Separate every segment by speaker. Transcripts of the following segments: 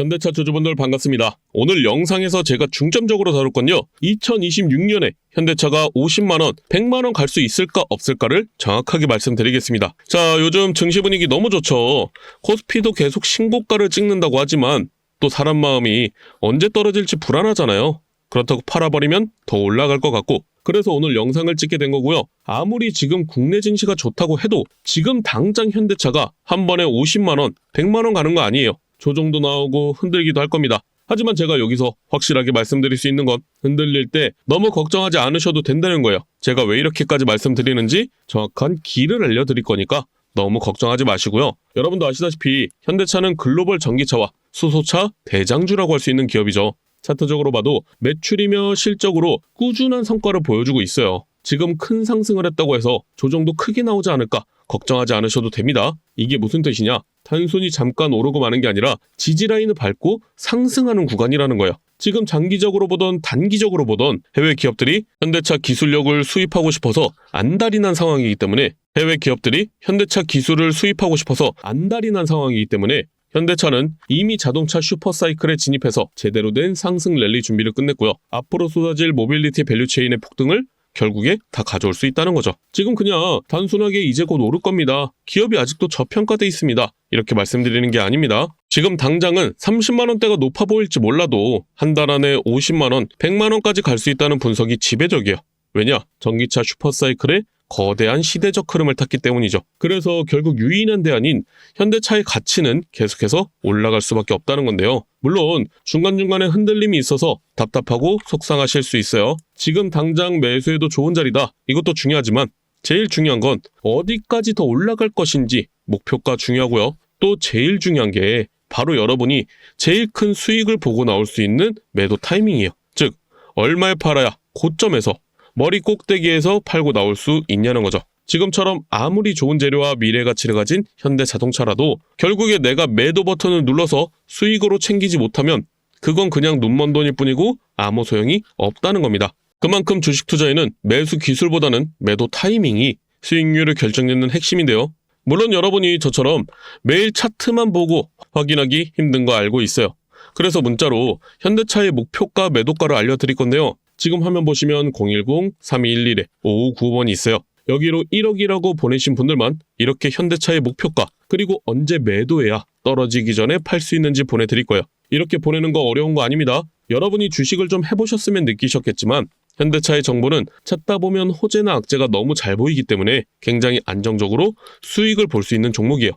Speaker 1: 현대차 주주분들 반갑습니다. 오늘 영상에서 제가 중점적으로 다룰 건요. 2026년에 현대차가 50만원, 100만원 갈 수 있을까 없을까를 정확하게 말씀드리겠습니다. 자, 요즘 증시 분위기 너무 좋죠. 코스피도 계속 신고가를 찍는다고 하지만 또 사람 마음이 언제 떨어질지 불안하잖아요. 그렇다고 팔아버리면 더 올라갈 것 같고 그래서 오늘 영상을 찍게 된 거고요. 아무리 지금 국내 증시가 좋다고 해도 지금 당장 현대차가 한 번에 50만원, 100만원 가는 거 아니에요. 조정도 나오고 흔들기도 할 겁니다. 하지만 제가 여기서 확실하게 말씀드릴 수 있는 건 흔들릴 때 너무 걱정하지 않으셔도 된다는 거예요. 제가 왜 이렇게까지 말씀드리는지 정확한 길을 알려드릴 거니까 너무 걱정하지 마시고요. 여러분도 아시다시피 현대차는 글로벌 전기차와 수소차 대장주라고 할 수 있는 기업이죠. 차트적으로 봐도 매출이며 실적으로 꾸준한 성과를 보여주고 있어요. 지금 큰 상승을 했다고 해서 조정도 크게 나오지 않을까 걱정하지 않으셔도 됩니다. 이게 무슨 뜻이냐? 단순히 잠깐 오르고 마는 게 아니라 지지라인을 밟고 상승하는 구간이라는 거예요. 지금 장기적으로 보던 단기적으로 보던 해외 기업들이 현대차 기술력을 수입하고 싶어서 안달이 난 상황이기 때문에 해외 기업들이 현대차 기술을 수입하고 싶어서 안달이 난 상황이기 때문에 현대차는 이미 자동차 슈퍼사이클에 진입해서 제대로 된 상승 랠리 준비를 끝냈고요. 앞으로 쏟아질 모빌리티 밸류체인의 폭등을 결국에 다 가져올 수 있다는 거죠. 지금 그냥 단순하게 이제 곧 오를 겁니다. 기업이 아직도 저평가돼 있습니다. 이렇게 말씀드리는 게 아닙니다. 지금 당장은 30만 원대가 높아 보일지 몰라도 한 달 안에 50만 원, 100만 원까지 갈 수 있다는 분석이 지배적이에요. 왜냐? 전기차 슈퍼사이클에 거대한 시대적 흐름을 탔기 때문이죠. 그래서 결국 유일한 대안인 현대차의 가치는 계속해서 올라갈 수밖에 없다는 건데요. 물론 중간중간에 흔들림이 있어서 답답하고 속상하실 수 있어요. 지금 당장 매수해도 좋은 자리다. 이것도 중요하지만 제일 중요한 건 어디까지 더 올라갈 것인지 목표가 중요하고요. 또 제일 중요한 게 바로 여러분이 제일 큰 수익을 보고 나올 수 있는 매도 타이밍이에요. 즉 얼마에 팔아야 고점에서 머리 꼭대기에서 팔고 나올 수 있냐는 거죠. 지금처럼 아무리 좋은 재료와 미래 가치를 가진 현대 자동차라도 결국에 내가 매도 버튼을 눌러서 수익으로 챙기지 못하면 그건 그냥 눈먼 돈일 뿐이고 아무 소용이 없다는 겁니다. 그만큼 주식 투자에는 매수 기술보다는 매도 타이밍이 수익률을 결정짓는 핵심인데요. 물론 여러분이 저처럼 매일 차트만 보고 확인하기 힘든 거 알고 있어요. 그래서 문자로 현대차의 목표가 매도가를 알려드릴 건데요. 지금 화면 보시면 010-3211-5595번이 있어요. 여기로 1억이라고 보내신 분들만 이렇게 현대차의 목표가 그리고 언제 매도해야 떨어지기 전에 팔 수 있는지 보내드릴 거예요. 이렇게 보내는 거 어려운 거 아닙니다. 여러분이 주식을 좀 해보셨으면 느끼셨겠지만 현대차의 정보는 찾다 보면 호재나 악재가 너무 잘 보이기 때문에 굉장히 안정적으로 수익을 볼 수 있는 종목이에요.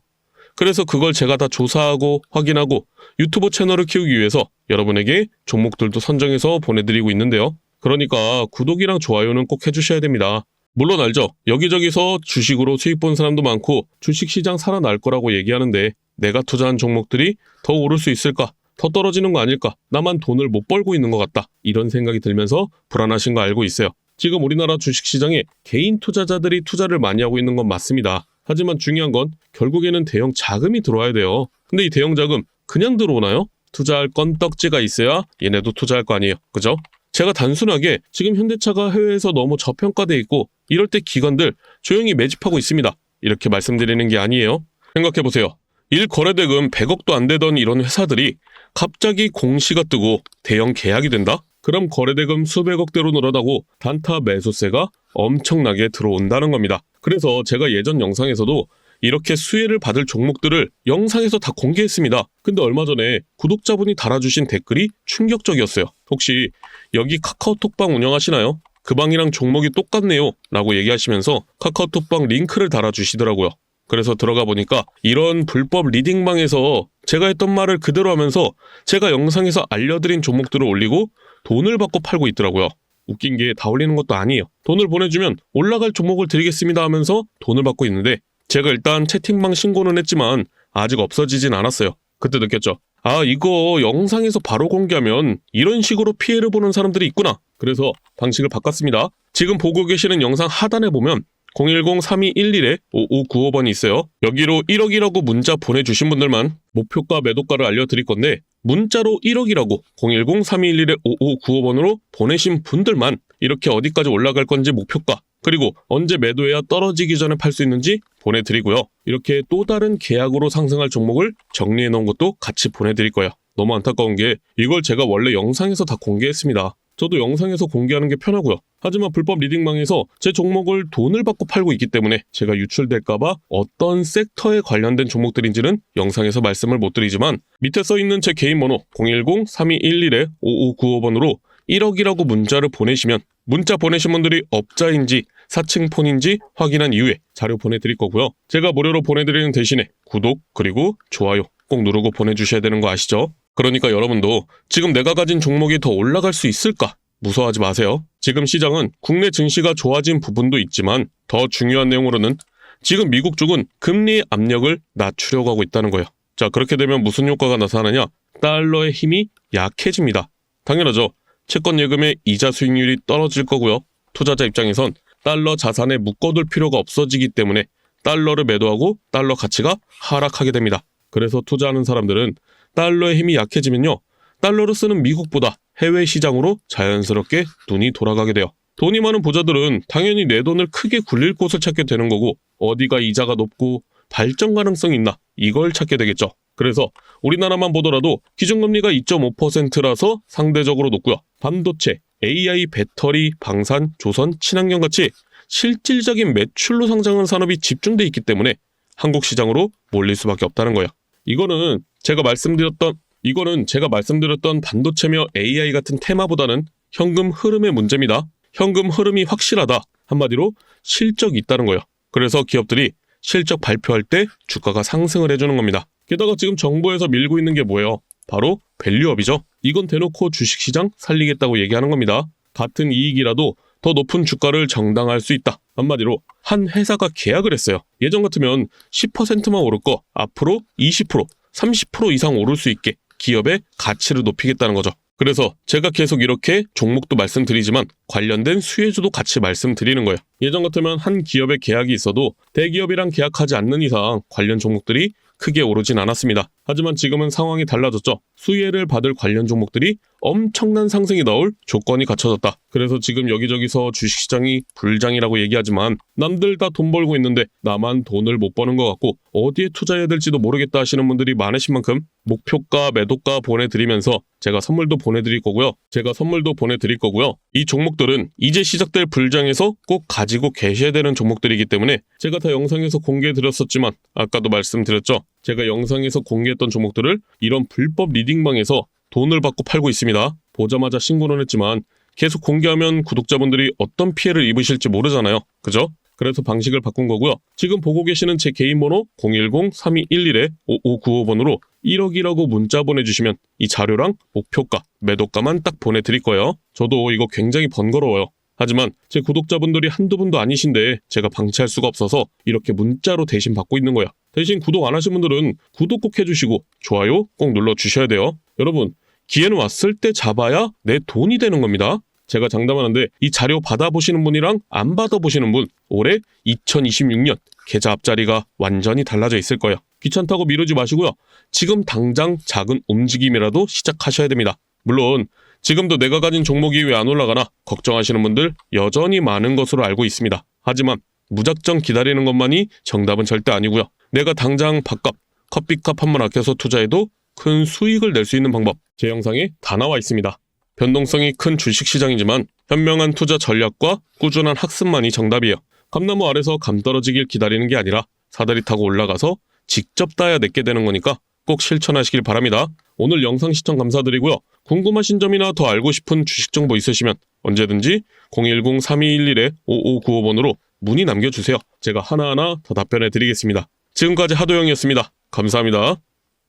Speaker 1: 그래서 그걸 제가 다 조사하고 확인하고 유튜브 채널을 키우기 위해서 여러분에게 종목들도 선정해서 보내드리고 있는데요. 그러니까 구독이랑 좋아요는 꼭 해주셔야 됩니다. 물론 알죠. 여기저기서 주식으로 수익 본 사람도 많고 주식시장 살아날 거라고 얘기하는데 내가 투자한 종목들이 더 오를 수 있을까? 더 떨어지는 거 아닐까? 나만 돈을 못 벌고 있는 것 같다. 이런 생각이 들면서 불안하신 거 알고 있어요. 지금 우리나라 주식시장에 개인 투자자들이 투자를 많이 하고 있는 건 맞습니다. 하지만 중요한 건 결국에는 대형 자금이 들어와야 돼요. 근데 이 대형 자금 그냥 들어오나요? 투자할 건 떡지가 있어야 얘네도 투자할 거 아니에요. 그죠? 제가 단순하게 지금 현대차가 해외에서 너무 저평가돼 있고 이럴 때 기관들 조용히 매집하고 있습니다. 이렇게 말씀드리는 게 아니에요. 생각해보세요. 일 거래대금 100억도 안 되던 이런 회사들이 갑자기 공시가 뜨고 대형 계약이 된다? 그럼 거래대금 수백억대로 늘어나고 단타 매수세가 엄청나게 들어온다는 겁니다. 그래서 제가 예전 영상에서도 이렇게 수혜를 받을 종목들을 영상에서 다 공개했습니다. 근데 얼마 전에 구독자분이 달아주신 댓글이 충격적이었어요. 혹시 여기 카카오톡방 운영하시나요? 그 방이랑 종목이 똑같네요. 라고 얘기하시면서 카카오톡방 링크를 달아주시더라고요. 그래서 들어가 보니까 이런 불법 리딩방에서 제가 했던 말을 그대로 하면서 제가 영상에서 알려드린 종목들을 올리고 돈을 받고 팔고 있더라고요. 웃긴 게 다 올리는 것도 아니에요. 돈을 보내주면 올라갈 종목을 드리겠습니다 하면서 돈을 받고 있는데 제가 일단 채팅방 신고는 했지만 아직 없어지진 않았어요. 그때 느꼈죠. 아, 이거 영상에서 바로 공개하면 이런 식으로 피해를 보는 사람들이 있구나. 그래서 방식을 바꿨습니다. 지금 보고 계시는 영상 하단에 보면 010-3211-5595번이 있어요. 여기로 1억이라고 문자 보내주신 분들만 목표가 매도가를 알려드릴 건데 문자로 1억이라고 010-3211-5595번으로 보내신 분들만 이렇게 어디까지 올라갈 건지 목표가 그리고 언제 매도해야 떨어지기 전에 팔 수 있는지 보내드리고요. 이렇게 또 다른 계약으로 상승할 종목을 정리해 놓은 것도 같이 보내드릴 거예요. 너무 안타까운 게 이걸 제가 원래 영상에서 다 공개했습니다. 저도 영상에서 공개하는 게 편하고요. 하지만 불법 리딩망에서 제 종목을 돈을 받고 팔고 있기 때문에 제가 유출될까봐 어떤 섹터에 관련된 종목들인지는 영상에서 말씀을 못 드리지만 밑에 써 있는 제 개인 번호 010-3211-5595번으로 1억이라고 문자를 보내시면 문자 보내신 분들이 업자인지 사칭폰인지 확인한 이후에 자료 보내드릴 거고요. 제가 무료로 보내드리는 대신에 구독 그리고 좋아요 꼭 누르고 보내주셔야 되는 거 아시죠? 그러니까 여러분도 지금 내가 가진 종목이 더 올라갈 수 있을까? 무서워하지 마세요. 지금 시장은 국내 증시가 좋아진 부분도 있지만 더 중요한 내용으로는 지금 미국 쪽은 금리의 압력을 낮추려고 하고 있다는 거예요. 자, 그렇게 되면 무슨 효과가 나타나냐? 달러의 힘이 약해집니다. 당연하죠. 채권 예금의 이자 수익률이 떨어질 거고요. 투자자 입장에선 달러 자산에 묶어둘 필요가 없어지기 때문에 달러를 매도하고 달러 가치가 하락하게 됩니다. 그래서 투자하는 사람들은 달러의 힘이 약해지면요. 달러를 쓰는 미국보다 해외 시장으로 자연스럽게 눈이 돌아가게 돼요. 돈이 많은 부자들은 당연히 내 돈을 크게 굴릴 곳을 찾게 되는 거고 어디가 이자가 높고 발전 가능성이 있나 이걸 찾게 되겠죠. 그래서 우리나라만 보더라도 기준금리가 2.5%라서 상대적으로 높고요. 반도체, AI, 배터리, 방산, 조선, 친환경 같이 실질적인 매출로 성장한 산업이 집중돼 있기 때문에 한국 시장으로 몰릴 수밖에 없다는 거예요. 이거는 제가 말씀드렸던 이거는 제가 말씀드렸던 반도체며 AI 같은 테마보다는 현금 흐름의 문제입니다. 현금 흐름이 확실하다. 한마디로 실적이 있다는 거예요. 그래서 기업들이 실적 발표할 때 주가가 상승을 해주는 겁니다. 게다가 지금 정부에서 밀고 있는 게 뭐예요? 바로 밸류업이죠. 이건 대놓고 주식시장 살리겠다고 얘기하는 겁니다. 같은 이익이라도 더 높은 주가를 정당할 수 있다. 한마디로 한 회사가 계약을 했어요. 예전 같으면 10%만 오를 거 앞으로 20%, 30% 이상 오를 수 있게 기업의 가치를 높이겠다는 거죠. 그래서 제가 계속 이렇게 종목도 말씀드리지만 관련된 수혜주도 같이 말씀드리는 거예요. 예전 같으면 한 기업의 계약이 있어도 대기업이랑 계약하지 않는 이상 관련 종목들이 크게 오르진 않았습니다. 하지만 지금은 상황이 달라졌죠. 수혜를 받을 관련 종목들이 엄청난 상승이 나올 조건이 갖춰졌다. 그래서 지금 여기저기서 주식시장이 불장이라고 얘기하지만 남들 다 돈 벌고 있는데 나만 돈을 못 버는 것 같고 어디에 투자해야 될지도 모르겠다 하시는 분들이 많으신 만큼 목표가 매도가 보내드리면서 제가 선물도 보내드릴 거고요. 제가 선물도 보내드릴 거고요. 이 종목들은 이제 시작될 불장에서 꼭 가지고 계셔야 되는 종목들이기 때문에 제가 다 영상에서 공개해드렸었지만 아까도 말씀드렸죠. 제가 영상에서 공개했던 종목들을 이런 불법 리딩방에서 돈을 받고 팔고 있습니다. 보자마자 신고는 했지만 계속 공개하면 구독자분들이 어떤 피해를 입으실지 모르잖아요. 그죠? 그래서 방식을 바꾼 거고요. 지금 보고 계시는 제 개인 번호 010-3211-5595번으로 1억이라고 문자 보내주시면 이 자료랑 목표가, 매도가만 딱 보내드릴 거예요. 저도 이거 굉장히 번거로워요. 하지만 제 구독자분들이 한두 분도 아니신데 제가 방치할 수가 없어서 이렇게 문자로 대신 받고 있는 거야. 대신 구독 안 하신 분들은 구독 꼭 해주시고 좋아요 꼭 눌러주셔야 돼요. 여러분 기회는 왔을 때 잡아야 내 돈이 되는 겁니다. 제가 장담하는데 이 자료 받아보시는 분이랑 안 받아보시는 분 올해 2026년 계좌 앞자리가 완전히 달라져 있을 거예요. 귀찮다고 미루지 마시고요. 지금 당장 작은 움직임이라도 시작하셔야 됩니다. 물론 지금도 내가 가진 종목이 왜 안 올라가나 걱정하시는 분들 여전히 많은 것으로 알고 있습니다. 하지만 무작정 기다리는 것만이 정답은 절대 아니고요. 내가 당장 밥값, 커피값 한 번 아껴서 투자해도 큰 수익을 낼 수 있는 방법 제 영상에 다 나와 있습니다. 변동성이 큰 주식시장이지만 현명한 투자 전략과 꾸준한 학습만이 정답이에요. 감나무 아래서 감 떨어지길 기다리는 게 아니라 사다리 타고 올라가서 직접 따야 내게 되는 거니까 꼭 실천하시길 바랍니다. 오늘 영상 시청 감사드리고요. 궁금하신 점이나 더 알고 싶은 주식 정보 있으시면 언제든지 010-3211-5595번으로 문의 남겨주세요. 제가 하나하나 더 답변해 드리겠습니다. 지금까지 하도영이었습니다. 감사합니다.